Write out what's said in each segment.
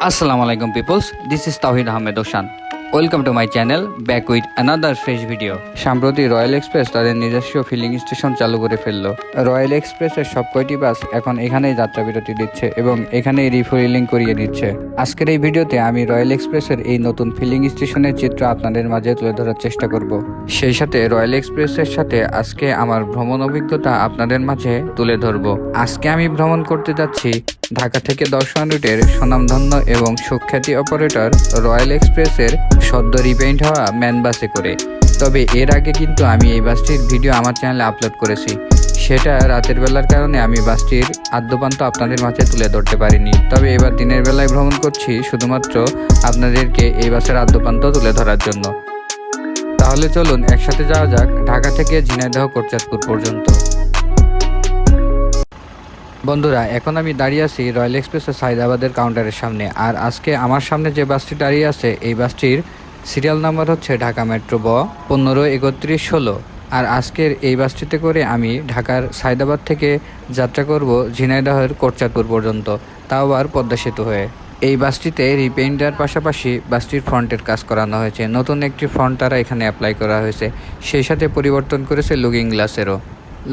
Assalamu আলাইকুম peoples this is Tawhid Ahmed Oshan. Welcome to my channel back with another fresh video সম্প্রতি royal express তাদের নিজস্ব filling station চালু করে ফেলল। রয়্যাল এক্সপ্রেসের সব কয়টি বাস এখন এখানেই যাত্রা বিরতি দিচ্ছে এবং এখানেই রিফুয়েলিং করিয়ে দিচ্ছে আজকের এই ভিডিওতে আমি রয়্যাল এক্সপ্রেসের এই নতুন ফিলিং স্টেশনের চিত্র আপনাদের মাঝে তুলে ধরার চেষ্টা করব। সেই সাথে রয়্যাল এক্সপ্রেসের সাথে আজকে আমার ভ্রমণ অভিজ্ঞতা আপনাদের মাঝে তুলে ধরব। আজকে আমি ভ্রমণ করতে যাচ্ছি ঢাকা থেকে দর্শন রুটের সুনামধন্য এবং সুখ্যাতি অপারেটর রয়্যাল এক্সপ্রেসের সদ্য রিপেইন্ট হওয়া ম্যান বাসে করে। তবে এর আগে কিন্তু আমি এই বাসটির ভিডিও আমার চ্যানেলে আপলোড করেছি। সেটা রাতের বেলার কারণে আমি বাসটির আদ্যপান্ত আপনাদের মাঝে তুলে ধরতে পারিনি। তবে এবার দিনের বেলায় ভ্রমণ করছি শুধুমাত্র আপনাদেরকে এই বাসের আদ্যপান্ত তুলে ধরার জন্য। তাহলে চলুন একসাথে যাওয়া যাক ঢাকা থেকে ঝিনাইদহ কোরচাঁদপুর পর্যন্ত। বন্ধুরা, এখন আমি দাঁড়িয়ে আছি রয়্যাল এক্সপ্রেসের সাইদাবাদের কাউন্টারের সামনে। আর আজকে আমার সামনে যে বাসটি দাঁড়িয়ে আছে, এই বাসটির সিরিয়াল নাম্বার হচ্ছে ঢাকা মেট্রো ব পনেরো একত্রিশ ষোলো। আর আজকের এই বাসটিতে করে আমি ঢাকার সাইদাবাদ থেকে যাত্রা করব ঝিনাইদহের কোটচাঁদপুর পর্যন্ত, তাও আবার পদ্মা সেতু হয়ে। এই বাসটিতে রিপেইন্টার পাশাপাশি বাসটির ফ্রন্টের কাজ করানো হয়েছে। নতুন একটি ফ্রন্ট তারা এখানে অ্যাপ্লাই করা হয়েছে। সেই সাথে পরিবর্তন করেছে লুকিং গ্লাসেরও।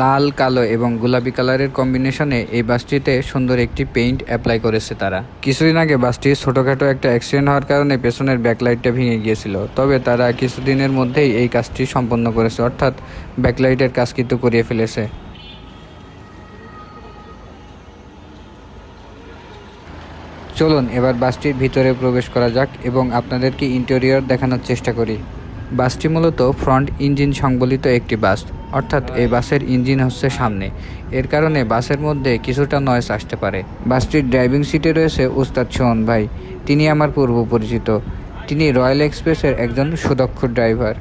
লাল, কালো এবং গোলাপি কালারের কম্বিনেশনে এই বাসটিতে সুন্দর একটি পেইন্ট অ্যাপ্লাই করেছে তারা। কিছুদিন আগে বাসটি ছোটোখাটো একটা অ্যাক্সিডেন্ট হওয়ার কারণে পেছনের ব্যাকলাইটটা ভেঙে গিয়েছিল। তবে তারা কিছুদিনের মধ্যেই এই কাজটি সম্পন্ন করেছে, অর্থাৎ ব্যাকলাইটের কাজ কিন্তু করিয়ে ফেলেছে। চলুন, এবার বাসটির ভিতরে প্রবেশ করা যাক এবং আপনাদেরকে ইন্টেরিয়র দেখানোর চেষ্টা করি। বাসটি মূলত ফ্রন্ট ইঞ্জিন সংবলিত একটি বাস, অর্থাৎ এই বাসের ইঞ্জিন হচ্ছে সামনে। এর কারণে বাসের মধ্যে কিছুটা নয়েস আসতে পারে। বাসটির ড্রাইভিং সিটে রয়েছে উস্তাদ সোহন ভাই। তিনি আমার পূর্ব পরিচিত। তিনি রয়্যাল এক্সপ্রেসের একজন সুদক্ষ ড্রাইভার।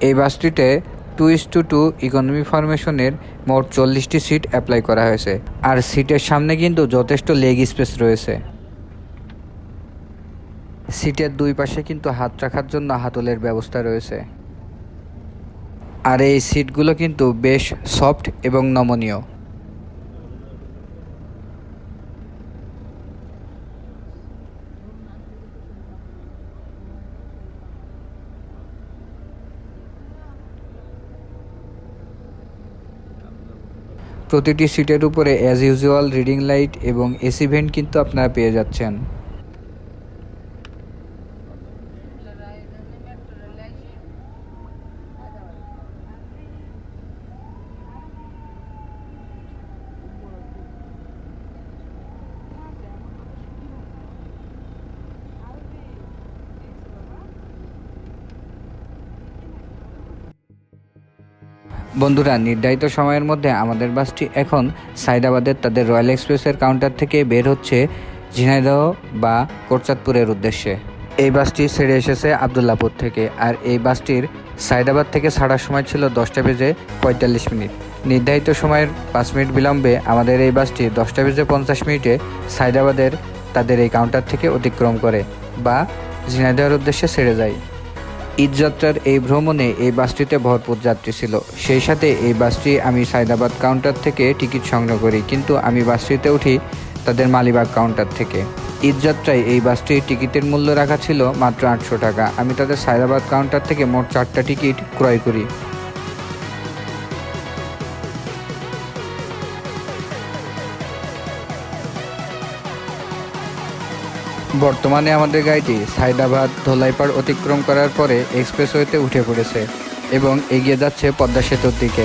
এই বাসটিতে two is two two economy ফরমেশনের মোট চল্লিশটি সিট অ্যাপ্লাই করা হয়েছে। আর সিটের সামনে কিন্তু যথেষ্ট লেগ স্পেস রয়েছে। সিটের দুই পাশে কিন্তু হাত রাখার জন্য হাতলের ব্যবস্থা রয়েছে। আর এই সিটগুলো কিন্তু বেশ সফট এবং নমনীয়। প্রতিটি সিটের উপরে অ্যাজ ইউজুয়াল রিডিং লাইট এবং এসি ভেন্ট কিন্তু আপনারা পেয়ে যাচ্ছেন। বন্ধুরা, নির্ধারিত সময়ের মধ্যে আমাদের বাসটি এখন সাইদাবাদের তাদের রয়্যাল এক্সপ্রেসের কাউন্টার থেকে বের হচ্ছে ঝিনাইদহ বা কোটচাঁদপুরের উদ্দেশ্যে। এই বাসটি ছেড়ে এসেছে আবদুল্লাপুর থেকে আর এই বাসটির সাইদাবাদ থেকে ছাড়ার সময় ছিল দশটা বেজে পঁয়তাল্লিশ মিনিট। নির্ধারিত সময়ের পাঁচ মিনিট বিলম্বে আমাদের এই বাসটি দশটা বেজে পঞ্চাশ মিনিটে সাইদাবাদের তাদের এই কাউন্টার থেকে অতিক্রম করে বা ঝিনাইদহের উদ্দেশ্যে ছেড়ে যায়। ঈদযাত্রার এই ভ্রমণে এই বাসটিতে ভরপুর যাত্রী ছিল। সেই সাথে এই বাসটি আমি সাইদাবাদ কাউন্টার থেকে টিকিট সংগ্রহ করি, কিন্তু আমি বাসটিতে উঠি তাদের মালিবাগ কাউন্টার থেকে। ঈদযাত্রায় এই বাসটির টিকিটের মূল্য রাখা ছিল মাত্র আটশো টাকা। আমি তাদের সাইদাবাদ কাউন্টার থেকে মোট চারটা টিকিট ক্রয় করি। বর্তমানে আমাদের গাড়িটি সাইদাবাদ ধোলাইপাড় অতিক্রম করার পরে এক্সপ্রেসওয়েতে উঠে পড়েছে এবং এগিয়ে যাচ্ছে পদ্মা সেতুর দিকে।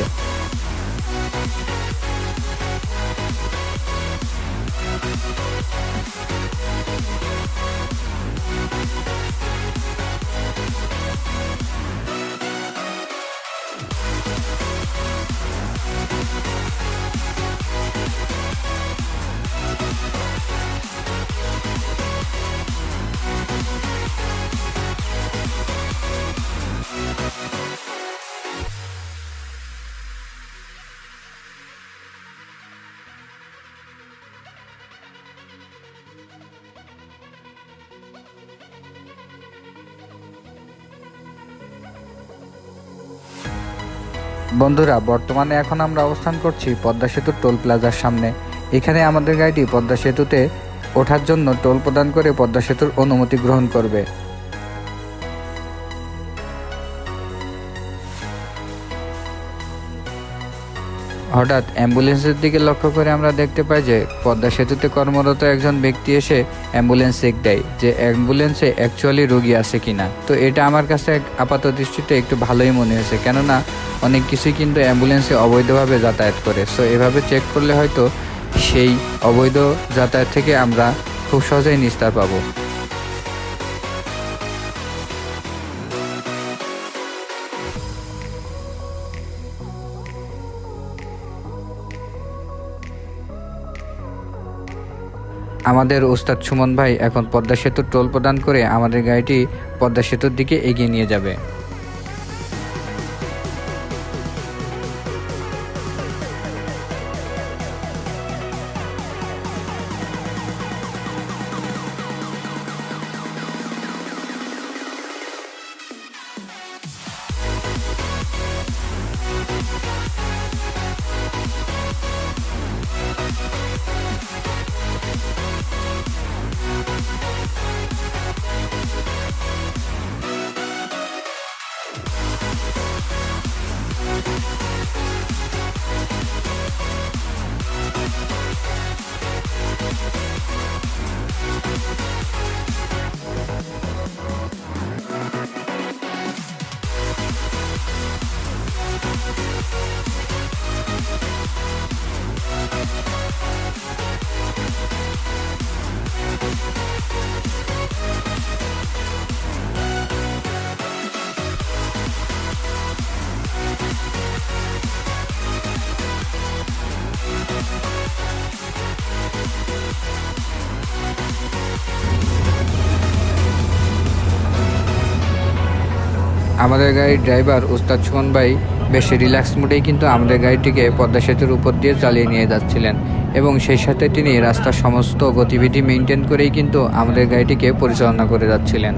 বন্ধুরা, বর্তমানে এখন আমরা অবস্থান করছি পদ্মা সেতুর টোল প্লাজার সামনে। এখানে আমাদের গাড়িটি পদ্মা সেতুতে ওঠার জন্য টোল প্রদান করে পদ্মা সেতুর অনুমতি গ্রহণ করবে। হঠাৎ অ্যাম্বুলেন্সের দিকে লক্ষ্য করে আমরা দেখতে পাই যে পদ্মা সেতুতে কর্মরত একজন ব্যক্তি এসে অ্যাম্বুলেন্স চেক দেয় যে অ্যাম্বুলেন্সে অ্যাকচুয়ালি রোগী আছে কিনা। তো এটা আমার কাছে এক আপাত দৃষ্টিতে একটু ভালোই মনে হয়েছে, কেননা অনেক কিছুই কিন্তু অ্যাম্বুলেন্সে অবৈধভাবে যাতায়াত করে। সো এভাবে চেক করলে হয়তো সেই অবৈধ যাতায়াত থেকে আমরা খুব সহজেই নিস্তার পাবো। আমাদের ওস্তাদ সুমন ভাই এখন পদ্মা সেতুর টোল প্রদান করে আমাদের গাড়িটি পদ্মা সেতুর দিকে এগিয়ে নিয়ে যাবে। আমাদের গাড়ির ড্রাইভার উস্তাদ সুমন ভাই বেশ রিল্যাক্স মুডেই কিন্তু আমাদের গাড়িটিকে পদ্মা সেতুর উপর দিয়ে চালিয়ে নিয়ে যাচ্ছিলেন এবং সেই সাথে তিনি রাস্তার সমস্ত গতিবিধি মেনটেন করেই কিন্তু আমাদের গাড়িটিকে পরিচালনা করে যাচ্ছিলেন।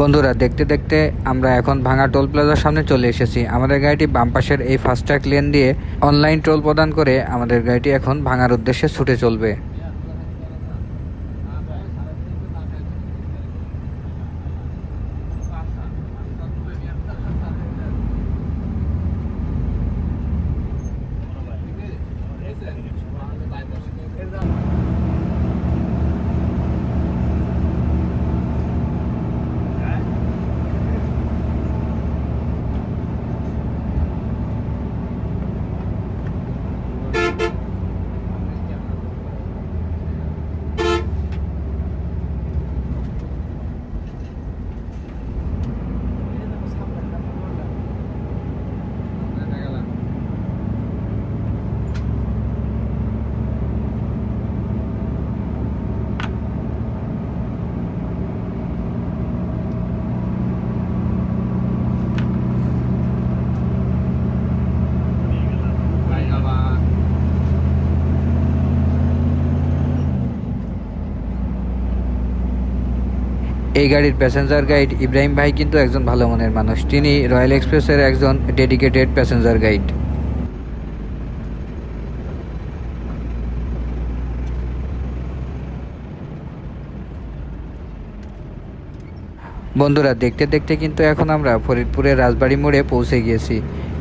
বন্ধুরা, দেখতে দেখতে আমরা এখন ভাঙা টোল প্লাজার সামনে চলে এসেছি। আমাদের গাড়িটি বাম পাশের এই ফাস্ট্যাগ লেন দিয়ে অনলাইন টোল প্রদান করে আমাদের গাড়িটি এখন ভাঙার উদ্দেশ্যে ছুটে চলবে। এই গাড়ির প্যাসেঞ্জার গাইড ইব্রাহিম ভাই কিন্তু একজন ভালো মনের মানুষ। তিনি রয়্যাল এক্সপ্রেসের একজন ডেডিকেটেড প্যাসেঞ্জার গাইড বন্ধুরা, দেখতে দেখতে কিন্তু এখন আমরা ফরিদপুরের রাজবাড়ি মোড়ে পৌঁছে গিয়েছি।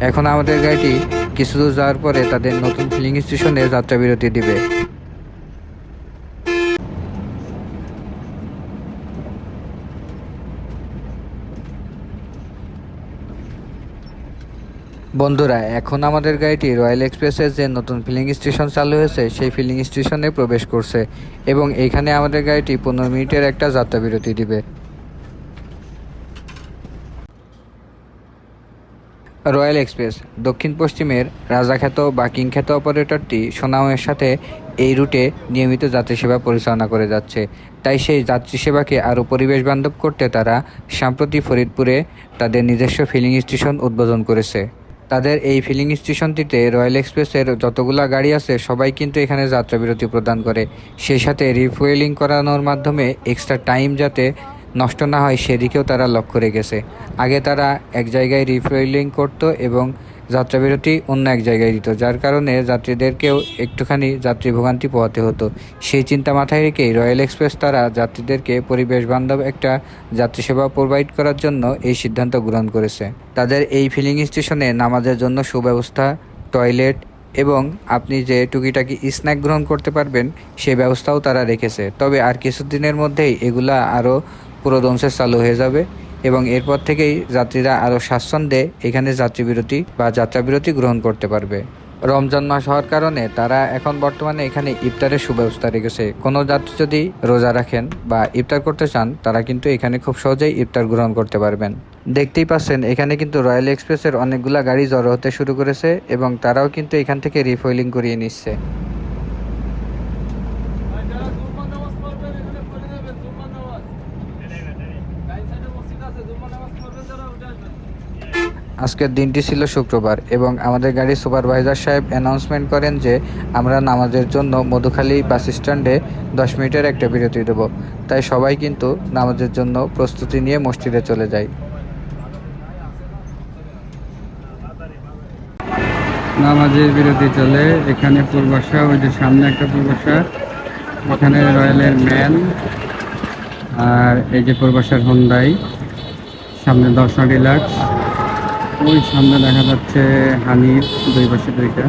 এখন আমাদের গাড়িটি কিছু দূর যাওয়ার পরে তাদের নতুন ফিলিং স্টেশনে যাত্রা বিরতি দিবে। বন্ধুরা, এখন আমাদের গাড়িটি রয়্যাল এক্সপ্রেসের যে নতুন ফিলিং স্টেশন চালু হয়েছে, সেই ফিলিং স্টেশনে প্রবেশ করছে এবং এইখানে আমাদের গাড়িটি পনেরো মিনিটের একটা যাত্রা বিরতি দিবে। রয়্যাল এক্সপ্রেস, দক্ষিণ পশ্চিমের রাজাখ্যাত বা কিংখ্যাত অপারেটরটি সোনামের সাথে এই রুটে নিয়মিত যাত্রী সেবা পরিচালনা করে যাচ্ছে। তাই সেই যাত্রী সেবাকে আরও পরিবেশ বান্ধব করতে তারা সাম্প্রতি ফরিদপুরে তাদের নিজস্ব ফিলিং স্টেশন উদ্বোধন করেছে। তাদের এই ফিলিং স্টেশনটিতে রয়্যাল এক্সপ্রেসের যতগুলো গাড়ি আছে, সবাই কিন্তু এখানে যাত্রা বিরতি প্রদান করে। সেই সাথে রিফুয়েলিং করানোর মাধ্যমে এক্সট্রা টাইম যাতে নষ্ট না হয়, সেদিকেও তারা লক্ষ্য রেখেছে। আগে তারা এক জায়গায় রিফুয়েলিং করতো এবং যাত্রাবিরতি অন্য এক জায়গায় দিত, যার কারণে যাত্রীদেরকেও একটুখানি যাত্রী ভোগান্তি পোহাতে হতো। সেই চিন্তা মাথায় রেখেই রয়্যাল এক্সপ্রেস তারা যাত্রীদেরকে পরিবেশ বান্ধব একটা যাত্রী সেবা প্রোভাইড করার জন্য এই সিদ্ধান্ত গ্রহণ করেছে। তাদের এই ফিলিং স্টেশনে নামাজের জন্য সুব্যবস্থা, টয়লেট এবং আপনি যে টুকিটাকি স্ন্যাক গ্রহণ করতে পারবেন সেই ব্যবস্থাও তারা রেখেছে। তবে আর কিছুদিনের মধ্যেই এগুলা আরও পুরোদংশে চালু হয়ে যাবে। এবং এরপর থেকেই যাত্রীরা আরও স্বাচ্ছন্দ্যে এখানে যাত্রীবিরতি বা যাত্রাবিরতি গ্রহণ করতে পারবে। রমজান মাস হওয়ার কারণে তারা এখন বর্তমানে এখানে ইফতারের সুব্যবস্থা রেখেছে। কোনো যাত্রী যদি রোজা রাখেন বা ইফতার করতে চান, তারা কিন্তু এখানে খুব সহজেই ইফতার গ্রহণ করতে পারবেন। দেখতেই পাচ্ছেন, এখানে কিন্তু রয়্যাল এক্সপ্রেসের অনেকগুলা গাড়ি জড়ো হতে শুরু করেছে এবং তারাও কিন্তু এখান থেকে রিফয়েলিং করিয়ে নিচ্ছে। আজকের দিনটি ছিল শুক্রবার এবং আমাদের গাড়ির সুপারভাইজার সাহেব অ্যানাউন্সমেন্ট করেন যে আমরা নামাজের জন্য মধুখালী বাস স্ট্যান্ডে দশ মিনিটের একটা বিরতি দেবো। তাই সবাই কিন্তু নামাজের জন্য প্রস্তুতি নিয়ে মসজিদে চলে যায়। নামাজের বিরতি চলে। এখানে পূর্বাশা, ওই যে সামনে একটা পূর্বাশা। এখানে রয়্যালের ম্যান আর এই যে পূর্বাশার হন্ডাই। সামনে দর্শন ডিলাক্স। ওই সামনে দেখা যাচ্ছে হানির দুই পাশে দুইটা।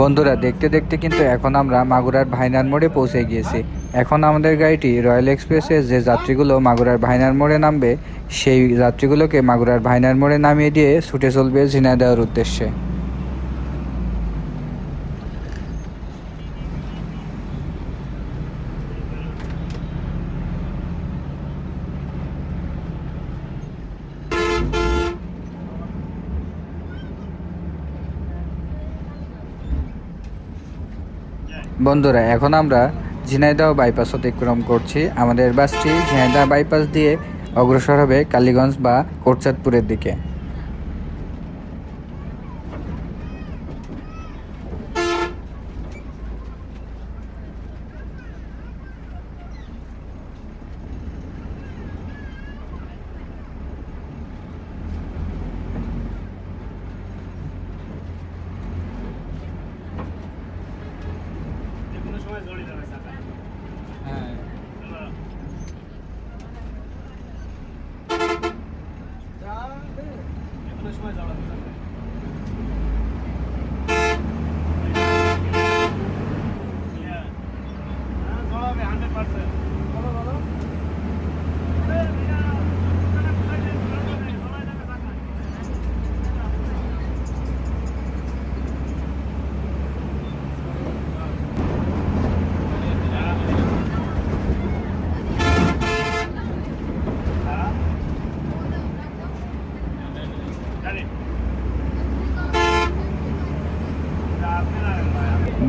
বন্ধুরা, দেখতে দেখতে কিন্তু এখন আমরা মাগুরার ভাইনার মোড়ে পৌঁছে গিয়েছি। এখন আমাদের গাড়িটি রয়্যাল এক্সপ্রেসে যে যাত্রীগুলো মাগুরার ভাইনার মোড়ে নামবে, সেই যাত্রীগুলোকে মাগুরার ভাইনার মোড়ে নামিয়ে দিয়ে ছুটে চলবে ঝিনাইদহের উদ্দেশ্যে। বন্ধুরা, এখন আমরা ঝিনাইদহ বাইপাস অতিক্রম করছি। আমাদের বাসটি ঝিনাইদহ বাইপাস দিয়ে অগ্রসর হবে কালীগঞ্জ বা কোটচাঁদপুরের দিকে।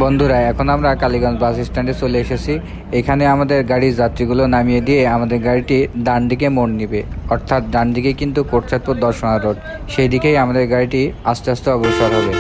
বন্ধুরা, এখন আমরা কালীগঞ্জ বাস স্ট্যান্ডে চলে এসেছি। এখানে আমাদের গাড়ির যাত্রীগুলো নামিয়ে দিয়ে আমাদের গাড়িটি ডান দিকে মোড় নিবে। অর্থাৎ ডান দিকে কিন্তু কোটচাঁদপুর দর্শনা রোড, সেই দিকেই আমাদের গাড়িটি আস্তে আস্তে অগ্রসর হবে।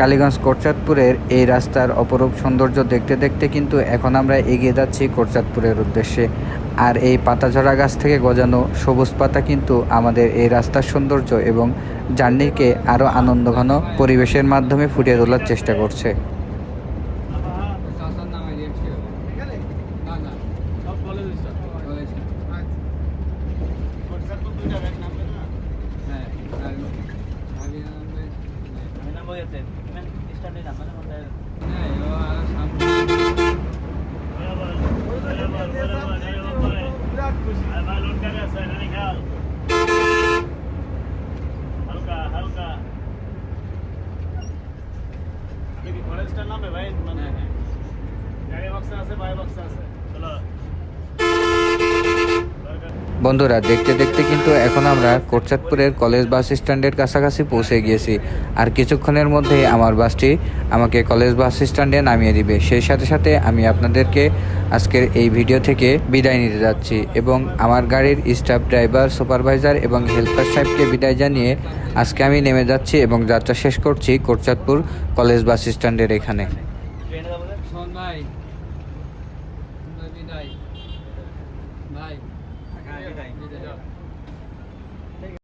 কালীগঞ্জ কোটচাঁদপুরের এই রাস্তার অপরূপ সৌন্দর্য দেখতে দেখতে কিন্তু এখন আমরা এগিয়ে যাচ্ছি কোটচাঁদপুরের উদ্দেশ্যে। আর এই পাতাঝরা গাছ থেকে গজানো সবুজ পাতা কিন্তু আমাদের এই রাস্তার সৌন্দর্য এবং জার্নিকে আরও আনন্দঘন পরিবেশের মাধ্যমে ফুটিয়ে তোলার চেষ্টা করছে সব কলেজ স্টাফ বিরাট খুশি হালকা হালকা আপনি কি ফরেস্টার নামে ভাই মানে গাড়ি বক্সে আছে বাই বক্সে আছে চলো বন্ধুরা, দেখতে দেখতে কিন্তু এখন আমরা কোটচাঁদপুরের কলেজ বাস স্ট্যান্ডের কাছাকাছি পৌঁছে গিয়েছি। আর কিছুক্ষণের মধ্যে আমার বাসটি আমাকে কলেজ বাস স্ট্যান্ডে নামিয়ে দিবে। সেই সাথে সাথে আমি আপনাদেরকে আজকের এই ভিডিও থেকে বিদায় নিতে যাচ্ছি এবং আমার গাড়ির স্টাফ ড্রাইভার, সুপারভাইজার এবং হেল্পার সাহেবকে বিদায় জানিয়ে আজকে আমি নেমে যাচ্ছি এবং যাত্রা শেষ করছি কোটচাঁদপুর কলেজ বাস স্ট্যান্ডের এখানে।